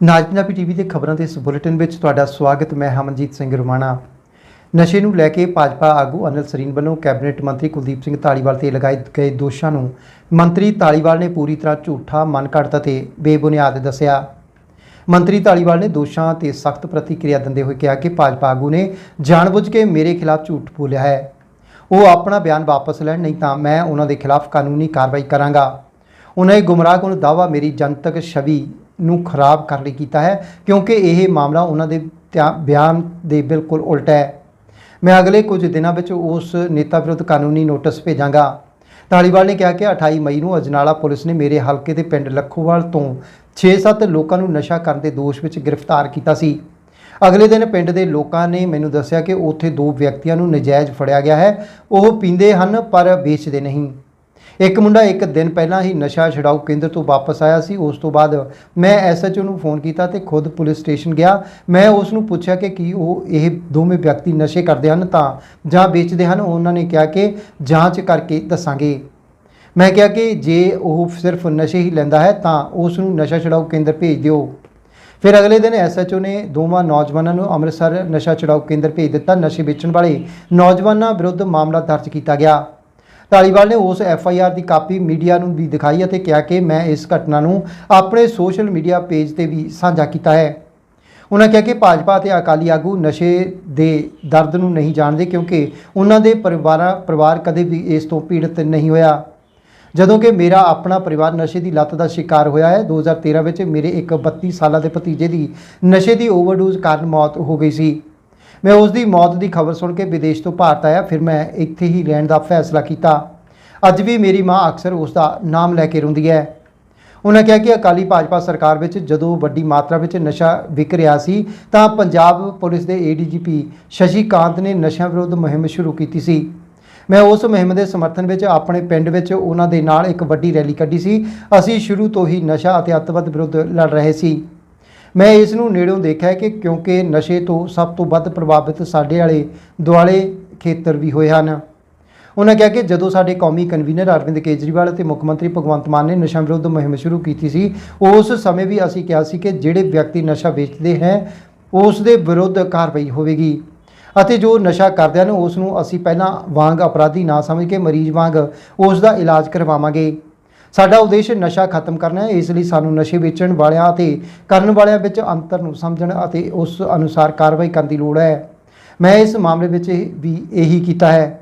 ਨਾਜ Punjabi TV ਦੇ ਖਬਰਾਂ ਦੇ ਇਸ ਬੁਲੇਟਿਨ ਵਿੱਚ ਤੁਹਾਡਾ ਸਵਾਗਤ, ਮੈਂ ਹਮਨਜੀਤ ਸਿੰਘ ਰੁਮਾਣਾ। ਨਸ਼ੇ ਨੂੰ ਲੈ ਕੇ ਭਾਜਪਾ ਆਗੂ ਅਨਿਲ ਸਰੀਨ ਵੱਲੋਂ ਕੈਬਨਿਟ ਮੰਤਰੀ ਕੁਲਦੀਪ ਸਿੰਘ ਧਾਲੀਵਾਲ ਤੇ ਲਗਾਏ ਗਏ ਦੋਸ਼ਾਂ ਨੂੰ ਮੰਤਰੀ ਧਾਲੀਵਾਲ ਨੇ ਪੂਰੀ ਤਰ੍ਹਾਂ ਝੂਠਾ ਮਨਘੜਤ ਅਤੇ ਬੇਬੁਨਿਆਦ ਦੱਸਿਆ। ਮੰਤਰੀ ਧਾਲੀਵਾਲ ਨੇ ਦੋਸ਼ਾਂ ਤੇ ਸਖਤ ਪ੍ਰਤੀਕਿਰਿਆ ਦਿੰਦੇ ਹੋਏ ਕਿਹਾ ਕਿ ਭਾਜਪਾ ਆਗੂ ਨੇ ਜਾਣਬੁੱਝ ਕੇ ਮੇਰੇ ਖਿਲਾਫ ਝੂਠ ਬੋਲਿਆ ਹੈ। ਉਹ ਆਪਣਾ ਬਿਆਨ ਵਾਪਸ ਲੈਣ ਨਹੀਂ ਤਾਂ ਮੈਂ ਉਹਨਾਂ ਦੇ ਖਿਲਾਫ ਕਾਨੂੰਨੀ ਕਾਰਵਾਈ ਕਰਾਂਗਾ। ਉਹਨਾਂ ਇਹ ਗੁੰਮਰਾਹਕੁਨ ਦਾਵਾ ਮੇਰੀ ਜਨਤਕ ਛਵੀ ਨੂੰ ਖਰਾਬ ਕਰਨ ਲਈ ਕੀਤਾ ਹੈ, ਕਿਉਂਕਿ ਇਹ ਮਾਮਲਾ ਉਹਨਾਂ ਦੇ ਧਿਆ- ਬਿਆਨ ਦੇ ਬਿਲਕੁਲ ਉਲਟਾ ਹੈ। ਮੈਂ ਅਗਲੇ ਕੁਝ ਦਿਨਾਂ ਵਿੱਚ ਉਸ ਨੇਤਾ ਵਿਰੁੱਧ ਕਾਨੂੰਨੀ ਨੋਟਿਸ ਭੇਜਾਂਗਾ। ਧਾਲੀਵਾਲ ਨੇ ਕਿਹਾ ਕਿ 28 ਮਈ ਨੂੰ ਅਜਨਾਲਾ ਪੁਲਿਸ ਨੇ ਮੇਰੇ ਹਲਕੇ ਦੇ ਪਿੰਡ ਲੱਖੋਵਾਲ ਤੋਂ 6-7 ਲੋਕਾਂ ਨੂੰ ਨਸ਼ਾ ਕਰਨ ਦੇ ਦੋਸ਼ ਵਿੱਚ ਗ੍ਰਿਫਤਾਰ ਕੀਤਾ ਸੀ। ਅਗਲੇ ਦਿਨ ਪਿੰਡ ਦੇ ਲੋਕਾਂ ਨੇ ਮੈਨੂੰ ਦੱਸਿਆ ਕਿ ਉੱਥੇ ਦੋ ਵਿਅਕਤੀਆਂ ਨੂੰ ਨਜਾਇਜ਼ ਫੜਿਆ ਗਿਆ ਹੈ। ਉਹ ਪੀਂਦੇ ਹਨ ਪਰ ਵੇਚਦੇ ਨਹੀਂ। ਇੱਕ ਮੁੰਡਾ ਇੱਕ ਦਿਨ ਪਹਿਲਾਂ ਹੀ ਨਸ਼ਾ ਛਡਾਊ ਕੇਂਦਰ ਤੋਂ ਵਾਪਸ ਆਇਆ ਸੀ। ਉਸ ਤੋਂ ਬਾਅਦ ਮੈਂ ਐਸਐਚਓ ਨੂੰ ਫੋਨ ਕੀਤਾ ਤੇ ਖੁਦ ਪੁਲਿਸ ਸਟੇਸ਼ਨ ਗਿਆ। ਮੈਂ ਉਸ ਨੂੰ ਪੁੱਛਿਆ ਕਿ ਕੀ ਉਹ ਇਹ ਦੋਵੇਂ ਵਿਅਕਤੀ ਨਸ਼ੇ ਕਰਦੇ ਹਨ ਤਾਂ ਜਾਂ ਵੇਚਦੇ ਹਨ। ਉਹਨਾਂ ਨੇ ਕਿਹਾ ਕਿ ਜਾਂਚ ਕਰਕੇ ਦੱਸਾਂਗੇ। ਮੈਂ ਕਿਹਾ ਕਿ ਜੇ ਉਹ ਸਿਰਫ ਨਸ਼ੇ ਹੀ ਲੈਂਦਾ ਹੈ ਤਾਂ ਉਸ ਨੂੰ ਨਸ਼ਾ ਛਡਾਊ ਕੇਂਦਰ ਭੇਜ ਦਿਓ। ਫਿਰ ਅਗਲੇ ਦਿਨ ਐਸਐਚਓ ਨੇ ਦੋਵਾਂ ਨੌਜਵਾਨਾਂ ਨੂੰ ਅੰਮ੍ਰਿਤਸਰ ਨਸ਼ਾ ਛਡਾਊ ਕੇਂਦਰ ਭੇਜ ਦਿੱਤਾ। ਨਸ਼ੇ ਵੇਚਣ ਵਾਲੇ ਨੌਜਵਾਨਾਂ ਵਿਰੁੱਧ ਮਾਮਲਾ ਦਰਜ ਕੀਤਾ ਗਿਆ। ਧਾਲੀਵਾਲ ਨੇ ਉਸ ਐੱਫ ਆਈ ਆਰ ਦੀ ਕਾਪੀ ਮੀਡੀਆ ਨੂੰ ਵੀ ਦਿਖਾਈ ਅਤੇ ਕਿਹਾ ਕਿ ਮੈਂ ਇਸ ਘਟਨਾ ਨੂੰ ਆਪਣੇ ਸੋਸ਼ਲ ਮੀਡੀਆ ਪੇਜ ਤੇ ਵੀ ਸਾਂਝਾ ਕੀਤਾ ਹੈ। ਉਹਨਾਂ ਕਿਹਾ ਕਿ ਭਾਜਪਾ ਅਤੇ ਅਕਾਲੀ ਆਗੂ ਨਸ਼ੇ ਦੇ ਦਰਦ ਨੂੰ ਨਹੀਂ ਜਾਣਦੇ ਕਿਉਂਕਿ ਉਹਨਾਂ ਦੇ ਪਰਿਵਾਰਾਂ, ਪਰਿਵਾਰ ਕਦੇ ਵੀ ਇਸ ਤੋਂ ਪੀੜਤ ਨਹੀਂ ਹੋਇਆ। ਜਦੋਂ ਕਿ ਮੇਰਾ ਆਪਣਾ ਪਰਿਵਾਰ ਨਸ਼ੇ ਦੀ ਲੱਤ ਦਾ ਸ਼ਿਕਾਰ ਹੋਇਆ ਹੈ 2013 ਵਿੱਚ ਮੇਰੇ ਇੱਕ 32 ਸਾਲਾਂ ਦੇ ਭਤੀਜੇ ਦੀ ਨਸ਼ੇ ਦੀ ਓਵਰਡੋਜ਼ ਕਾਰਨ ਮੌਤ ਹੋ ਗਈ ਸੀ। ਮੈਂ ਉਸ ਦੀ ਮੌਤ ਦੀ ਖਬਰ ਸੁਣ ਕੇ ਵਿਦੇਸ਼ ਤੋਂ ਭਾਰਤ ਆਇਆ, ਫਿਰ ਮੈਂ ਇੱਥੇ ਹੀ ਰਹਿਣ ਦਾ ਫੈਸਲਾ ਕੀਤਾ। ਅੱਜ ਵੀ ਮੇਰੀ ਮਾਂ ਅਕਸਰ ਉਸ ਦਾ ਨਾਮ ਲੈ ਕੇ ਰੋਂਦੀ ਹੈ। ਉਹਨਾਂ ਕਿਹਾ ਕਿ ਅਕਾਲੀ ਭਾਜਪਾ ਸਰਕਾਰ ਵਿੱਚ ਜਦੋਂ ਵੱਡੀ ਮਾਤਰਾ ਵਿੱਚ ਨਸ਼ਾ ਵਿਕ ਰਿਹਾ ਸੀ, ਤਾਂ ਪੰਜਾਬ ਪੁਲਿਸ ਦੇ ਏਡੀਜੀਪੀ ਸ਼ਸ਼ੀ ਕਾਂਤ ਨੇ ਨਸ਼ਾ ਵਿਰੋਧ ਮੁਹਿੰਮ ਸ਼ੁਰੂ ਕੀਤੀ ਸੀ। ਮੈਂ ਉਸ ਮੁਹਿੰਮ ਦੇ ਸਮਰਥਨ ਵਿੱਚ ਆਪਣੇ ਪਿੰਡ ਵਿੱਚ ਉਹਨਾਂ ਦੇ ਨਾਲ ਇੱਕ ਵੱਡੀ ਰੈਲੀ ਕੱਢੀ ਸੀ। ਅਸੀਂ ਸ਼ੁਰੂ ਤੋਂ ਹੀ ਨਸ਼ਾ ਅਤੇ ਅੱਤਵਾਦ ਵਿਰੁੱਧ ਲੜ ਰਹੇ ਸੀ। ਮੈਂ ਇਸ ਨੂੰ ਨੇੜਿਓਂ ਦੇਖਿਆ ਕਿ ਕਿਉਂਕਿ ਨਸ਼ੇ ਤੋਂ ਸਭ ਤੋਂ ਵੱਧ ਪ੍ਰਭਾਵਿਤ ਸਾਡੇ ਵਾਲੇ ਦੁਆਲੇ ਖੇਤਰ ਵੀ ਹੋਏ ਹਨ। ਉਹਨਾਂ ਕਿਹਾ ਕਿ ਜਦੋਂ ਸਾਡੇ ਕੌਮੀ ਕਨਵੀਨਰ ਅਰਵਿੰਦ ਕੇਜਰੀਵਾਲ ਅਤੇ ਮੁੱਖ ਮੰਤਰੀ ਭਗਵੰਤ ਮਾਨ ਨੇ ਨਸ਼ਾ ਵਿਰੁੱਧ ਮੁਹਿੰਮ ਸ਼ੁਰੂ ਕੀਤੀ ਸੀ, ਉਸ ਸਮੇਂ ਵੀ ਅਸੀਂ ਕਿਹਾ ਸੀ ਕਿ ਜਿਹੜੇ ਵਿਅਕਤੀ ਨਸ਼ਾ ਵੇਚਦੇ ਹੈ, ਉਸ ਦੇ ਵਿਰੁੱਧ ਕਾਰਵਾਈ ਹੋਵੇਗੀ। ਅਤੇ ਜੋ ਨਸ਼ਾ ਕਰਦੇ ਹਨ, ਉਸ ਨੂੰ ਅਸੀਂ ਪਹਿਲਾਂ ਵਾਂਗ ਅਪਰਾਧੀ ਨਾ ਸਮਝ ਕੇ ਮਰੀਜ਼ ਵਾਂਗ ਉਸ ਦਾ ਇਲਾਜ ਕਰਵਾਵਾਂਗੇ। ਸਾਡਾ ਉਦੇਸ਼ ਨਸ਼ਾ ਖਤਮ ਕਰਨਾ ਹੈ, ਇਸ ਲਈ ਸਾਨੂੰ ਨਸ਼ੇ ਵੇਚਣ ਵਾਲਿਆਂ ਅਤੇ ਕਰਨ ਵਾਲਿਆਂ ਵਿੱਚ ਅੰਤਰ ਨੂੰ ਸਮਝਣ ਅਤੇ ਉਸ ਅਨੁਸਾਰ ਕਾਰਵਾਈ ਕਰਨ ਦੀ ਲੋੜ ਹੈ। ਮੈਂ ਇਸ ਮਾਮਲੇ ਵਿੱਚ ਵੀ ਇਹੀ ਕੀਤਾ ਹੈ।